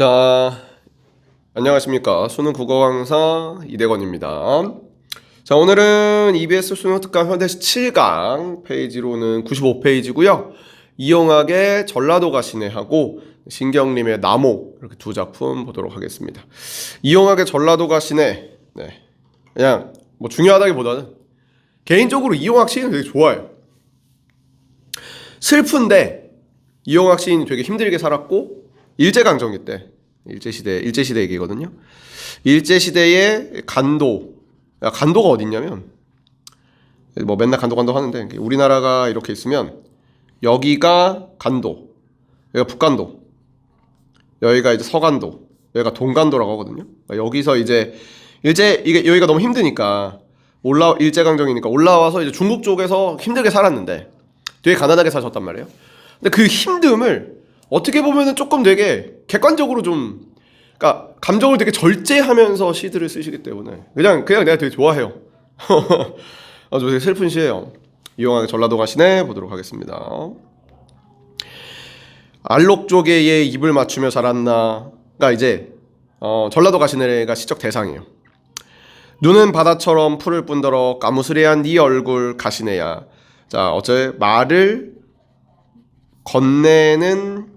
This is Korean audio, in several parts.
자, 안녕하십니까. 수능 국어 강사 이대건입니다. 자, 오늘은 EBS 수능 특강 현대시 7강 페이지로는 95페이지고요. 이용학의 전라도 가시네하고 신경림의 나모 이렇게 두 작품 보도록 하겠습니다. 이용학의 전라도 가시네. 네. 그냥 뭐 중요하다기보다는 개인적으로 이용학 시인을 되게 좋아해요. 슬픈데 이용학 시인이 되게 힘들게 살았고 일제강점기 때 일제시대 일제시대 얘기거든요. 일제시대의 간도 야, 간도가 어딨냐면 뭐 맨날 간도 간도 하는데 우리나라가 이렇게 있으면 여기가 간도 여기가 북간도 여기가 이제 서간도 여기가 동간도라고 하거든요. 그러니까 여기서 이제 일제 이게 여기가 너무 힘드니까 올라 일제강점기니까 올라와서 이제 중국 쪽에서 힘들게 살았는데 되게 가난하게 사셨단 말이에요. 근데 그 힘듦을 어떻게 보면은 조금 되게 객관적으로 좀 그러니까 감정을 되게 절제하면서 시들을 쓰시기 때문에 그냥 그냥 내가 되게 좋아해요. 아주 되게 슬픈 시예요. 이용하게 전라도 가시네 보도록 하겠습니다. 알록 조개에 입을 맞추며 자랐나 가 이제 어, 전라도 가시네가 시적 대상이에요. 눈은 바다처럼 푸를 뿐더러 까무스레한 네 얼굴 가시네야. 자 어째 말을 건네는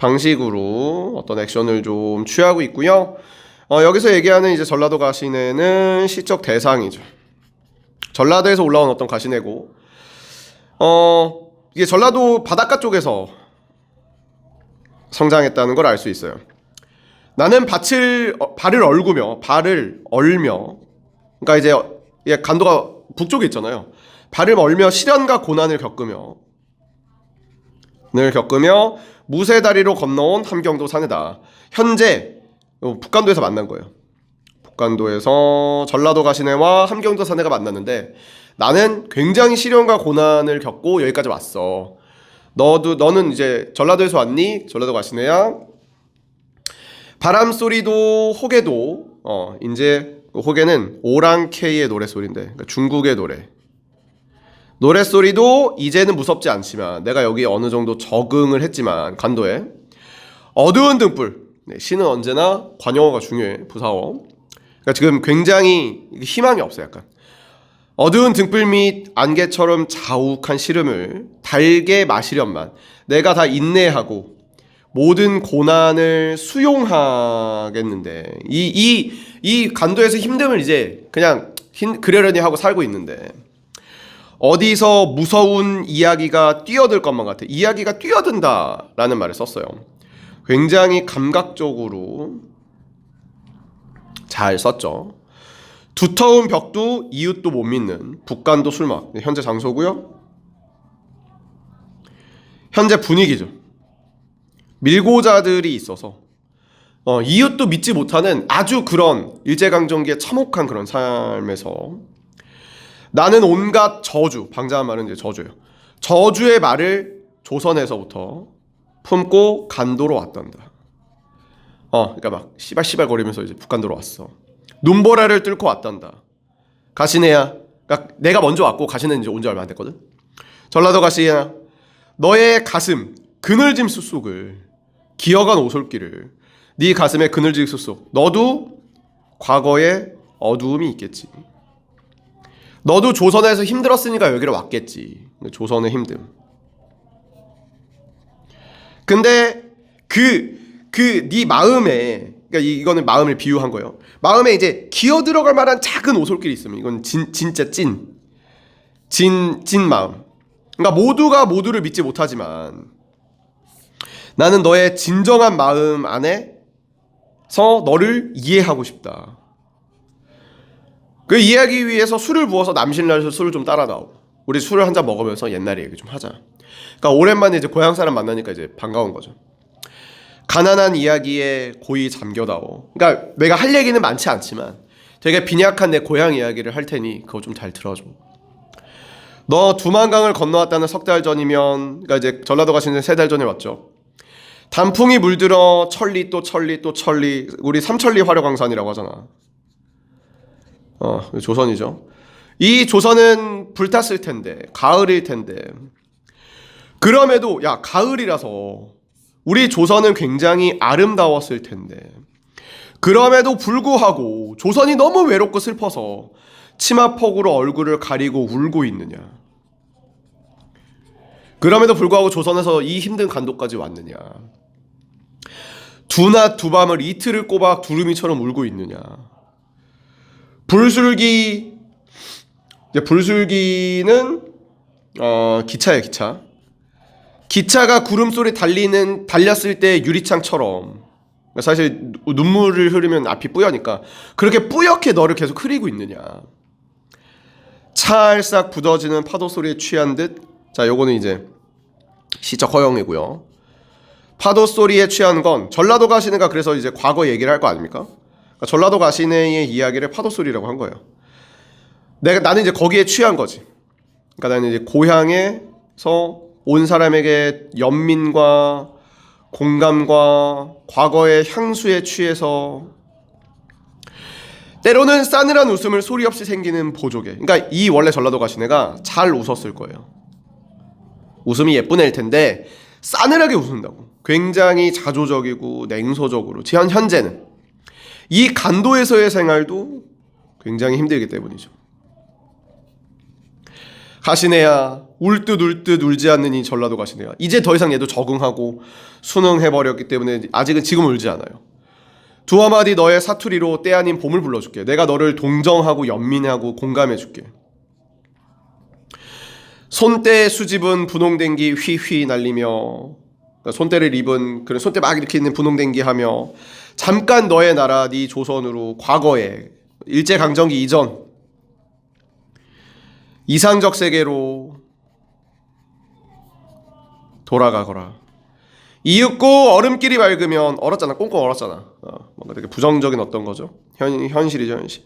방식으로 어떤 액션을 좀 취하고 있고요. 어, 여기서 얘기하는 이제 전라도 가시네는 시적 대상이죠. 전라도에서 올라온 어떤 가시네고, 어, 이게 전라도 바닷가 쪽에서 성장했다는 걸 알 수 있어요. 나는 밭을 어, 발을 얼구며 발을 얼며, 그러니까 이제 이게 간도가 북쪽에 있잖아요. 발을 얼며 시련과 고난을 겪으며 늘 겪으며 무쇠 다리로 건너온 함경도 사내다. 현재 어, 북간도에서 만난 거예요. 북간도에서 전라도 가시네와 함경도 사내가 만났는데 나는 굉장히 시련과 고난을 겪고 여기까지 왔어. 너도 너는 이제 전라도에서 왔니? 전라도 가시네야. 바람 소리도 호개도 어 이제 그 호개는 오랑캐의 노래 소리인데 그러니까 중국의 노래. 노랫소리도 이제는 무섭지 않지만 내가 여기 어느 정도 적응을 했지만 간도에 어두운 등불. 네, 시는 언제나 관용어가 중요해 부사어. 그러니까 지금 굉장히 희망이 없어 약간. 어두운 등불 및 안개처럼 자욱한 시름을 달게 마시련만 내가 다 인내하고 모든 고난을 수용하겠는데 이 이 이 간도에서 힘듦을 이제 그냥 힘, 그러려니 하고 살고 있는데 어디서 무서운 이야기가 뛰어들 것만 같아. 이야기가 뛰어든다라는 말을 썼어요. 굉장히 감각적으로 잘 썼죠. 두터운 벽도 이웃도 못 믿는 북간도 술막 현재 장소고요. 현재 분위기죠. 밀고자들이 있어서 어, 이웃도 믿지 못하는 아주 그런 일제강점기의 참혹한 그런 삶에서 나는 온갖 저주, 방자한 말은 이제 저주예요. 저주의 말을 조선에서부터 품고 간도로 왔단다. 어, 그러니까 막 씨발 씨발 거리면서 이제 북간도로 왔어. 눈보라를 뚫고 왔단다. 가시네야. 그러니까 내가 먼저 왔고 가시는 이제 온 지 얼마 안 됐거든. 전라도 가시야. 너의 가슴 그늘짐 숲속을 기어간 오솔길을 네 가슴에 그늘짐 숲속 너도 과거에 어두움이 있겠지. 너도 조선에서 힘들었으니까 여기로 왔겠지. 조선의 힘듦. 근데 그 그 네 마음에 그러니까 이거는 마음을 비유한 거예요. 마음에 이제 기어 들어갈 만한 작은 오솔길이 있으면 이건 진 진짜 찐. 진, 진 마음. 그러니까 모두가 모두를 믿지 못하지만 나는 너의 진정한 마음 안에서 너를 이해하고 싶다. 그 이해하기 위해서 술을 부어서 남신날에서 술을 좀 따라 나오고 우리 술을 한 잔 먹으면서 옛날 얘기 좀 하자. 그러니까 오랜만에 이제 고향 사람 만나니까 이제 반가운 거죠. 가난한 이야기에 고이 잠겨다오. 그러니까 내가 할 얘기는 많지 않지만 되게 빈약한 내 고향 이야기를 할 테니 그거 좀 잘 들어줘. 너 두만강을 건너왔다는 석 달 전이면 그러니까 이제 전라도 가시는 세 달 전에 왔죠. 단풍이 물들어 천리 또 천리 또 천리 우리 삼천리 화려광산이라고 하잖아. 어, 조선이죠. 이 조선은 불탔을 텐데, 가을일 텐데. 그럼에도, 야, 가을이라서 우리 조선은 굉장히 아름다웠을 텐데 그럼에도 불구하고 조선이 너무 외롭고 슬퍼서 치마폭으로 얼굴을 가리고 울고 있느냐. 그럼에도 불구하고 조선에서 이 힘든 간도까지 왔느냐. 두 낮 두 밤을 이틀을 꼬박 두루미처럼 울고 있느냐. 불술기 이제 불술기는 어 기차예요 기차. 기차가 구름소리 달리는 달렸을 때 유리창처럼 사실 눈물을 흐르면 앞이 뿌여니까 그렇게 뿌옇게 너를 계속 흐리고 있느냐. 찰싹 굳어지는 파도 소리에 취한 듯. 자, 요거는 이제 시적 허용이고요. 파도 소리에 취한 건 전라도 가시네가 그래서 이제 과거 얘기를 할 거 아닙니까? 그러니까 전라도 가시네의 이야기를 파도 소리라고 한 거예요. 내가 나는 이제 거기에 취한 거지. 그러니까 나는 이제 고향에서 온 사람에게 연민과 공감과 과거의 향수에 취해서 때로는 싸늘한 웃음을 소리 없이 생기는 보조개. 그러니까 이 원래 전라도 가시네가 잘 웃었을 거예요. 웃음이 예쁜 애일 텐데 싸늘하게 웃는다고. 굉장히 자조적이고 냉소적으로. 지금 현재는 이 간도에서의 생활도 굉장히 힘들기 때문이죠. 가시네야 울듯 울듯 울지 않는 이 전라도 가시네야 이제 더 이상 얘도 적응하고 순응해 버렸기 때문에 아직은 지금 울지 않아요. 두 한마디 너의 사투리로 때 아닌 봄을 불러줄게. 내가 너를 동정하고 연민하고 공감해줄게. 손때 수집은 분홍댕기 휘휘 날리며 그러니까 손때를 입은 그런 손때 막 이렇게 있는 분홍댕기 하며 잠깐 너의 나라 네 조선으로 과거에 일제 강점기 이전 이상적 세계로 돌아가거라. 이윽고 얼음길이 밝으면 얼었잖아. 꽁꽁 얼었잖아. 어, 뭔가 되게 부정적인 어떤 거죠. 현 현실이죠, 현실.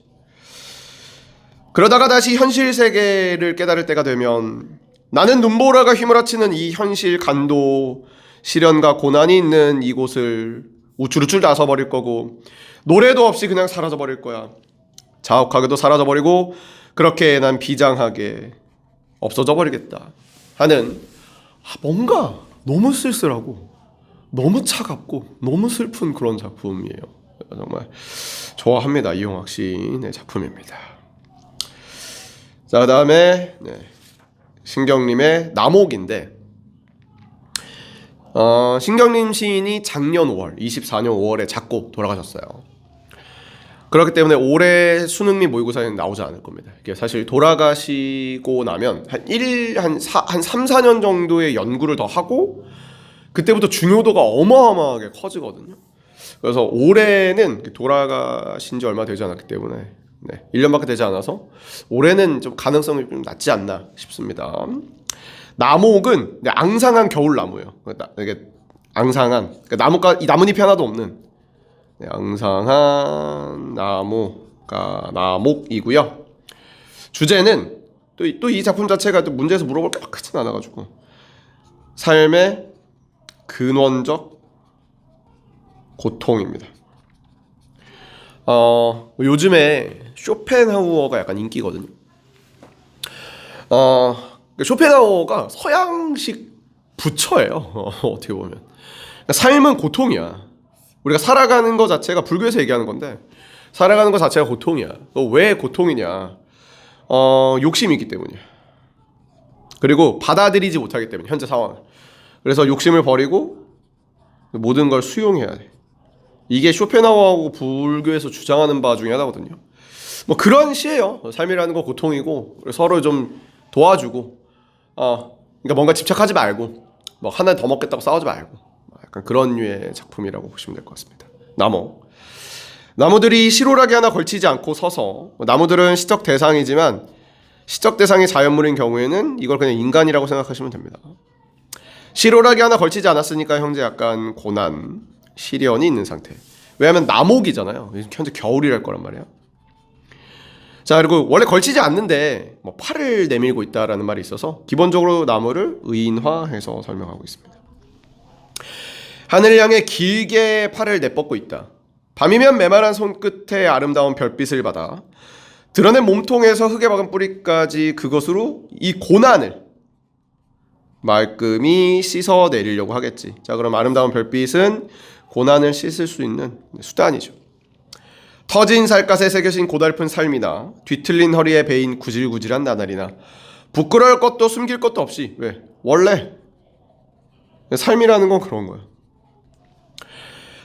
그러다가 다시 현실 세계를 깨달을 때가 되면 나는 눈보라가 휘몰아치는 이 현실 간도 시련과 고난이 있는 이곳을 우쭐우쭐 나서 버릴 거고 노래도 없이 그냥 사라져 버릴 거야. 자욱하게도 사라져 버리고 그렇게 난 비장하게 없어져 버리겠다 하는 아, 뭔가 너무 쓸쓸하고 너무 차갑고 너무 슬픈 그런 작품이에요. 정말 좋아합니다. 이용학 시인의 작품입니다. 자, 그 다음에 네. 신경님의 남옥인데 어, 신경님 시인이 작년 5월, 24년 5월에 작고 돌아가셨어요. 그렇기 때문에 올해 수능 및 모의고사에는 나오지 않을 겁니다. 이게 사실 돌아가시고 나면 한 1, 한, 4, 한 3, 4년 정도의 연구를 더 하고 그때부터 중요도가 어마어마하게 커지거든요. 그래서 올해는 돌아가신 지 얼마 되지 않았기 때문에 네, 1년밖에 되지 않아서 올해는 좀 가능성이 좀 낮지 않나 싶습니다. 나목은 네, 앙상한 겨울나무예요. 이게 앙상한 그러니까 나무가 이 나뭇잎이 하나도 없는 네, 앙상한 나무가 나목이고요. 주제는 또이 작품 자체가 또 문제에서 물어볼 게 크진 않아가지고 삶의 근원적 고통입니다. 어 요즘에 쇼펜하우어가 약간 인기거든요. 어 쇼펜하우어가 서양식 부처예요. 어떻게 보면 그러니까 삶은 고통이야. 우리가 살아가는 것 자체가 불교에서 얘기하는 건데 살아가는 것 자체가 고통이야. 왜 고통이냐? 어, 욕심이 있기 때문이야. 그리고 받아들이지 못하기 때문에 현재 상황을. 그래서 욕심을 버리고 모든 걸 수용해야 돼. 이게 쇼펜하우어하고 불교에서 주장하는 바 중에 하나거든요. 뭐 그런 시예요. 삶이라는 거 고통이고 서로 좀 도와주고, 어, 그러니까 뭔가 집착하지 말고, 뭐 하나 더 먹겠다고 싸우지 말고, 약간 그런 류의 작품이라고 보시면 될 것 같습니다. 나무. 나무들이 실오라기 하나 걸치지 않고 서서 나무들은 시적 대상이지만 시적 대상이 자연물인 경우에는 이걸 그냥 인간이라고 생각하시면 됩니다. 실오라기 하나 걸치지 않았으니까 현재 약간 고난, 시련이 있는 상태. 왜냐하면 나목이잖아요. 현재 겨울이랄 거란 말이야. 자 그리고 원래 걸치지 않는데 뭐 팔을 내밀고 있다라는 말이 있어서 기본적으로 나무를 의인화해서 설명하고 있습니다. 하늘을 향해 길게 팔을 내뻗고 있다. 밤이면 메마른 손끝에 아름다운 별빛을 받아 드러낸 몸통에서 흙에 박은 뿌리까지 그것으로 이 고난을 말끔히 씻어 내리려고 하겠지. 자, 그럼 아름다운 별빛은 고난을 씻을 수 있는 수단이죠. 터진 살갗에 새겨진 고달픈 삶이나 뒤틀린 허리에 베인 구질구질한 나날이나 부끄러울 것도 숨길 것도 없이 왜 원래 삶이라는 건 그런 거야.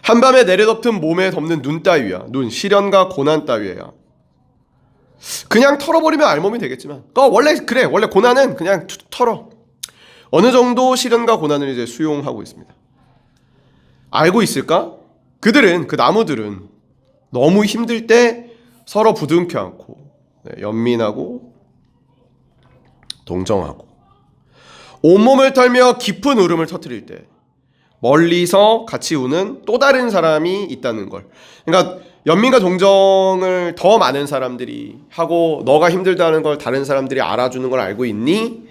한밤에 내려덮은 몸에 덮는 눈 따위야. 눈 시련과 고난 따위야. 그냥 털어버리면 알몸이 되겠지만, 어 원래 그래 원래 고난은 그냥 투- 털어. 어느 정도 시련과 고난을 이제 수용하고 있습니다. 알고 있을까? 그들은 그 나무들은 너무 힘들 때 서로 부둥켜 안고 네, 연민하고 동정하고 온몸을 털며 깊은 울음을 터뜨릴 때 멀리서 같이 우는 또 다른 사람이 있다는 걸. 그러니까 연민과 동정을 더 많은 사람들이 하고 너가 힘들다는 걸 다른 사람들이 알아주는 걸 알고 있니?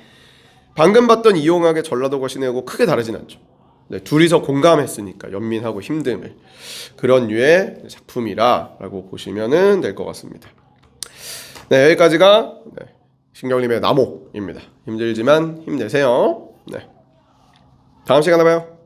방금 봤던 이용학의 전라도 거신하고 크게 다르진 않죠. 네, 둘이서 공감했으니까 연민하고 힘듦을 그런 류의 작품이라라고 보시면은 될 것 같습니다. 네 여기까지가 네, 신경림의 나목입니다. 힘들지만 힘내세요. 네 다음 시간에 봐요.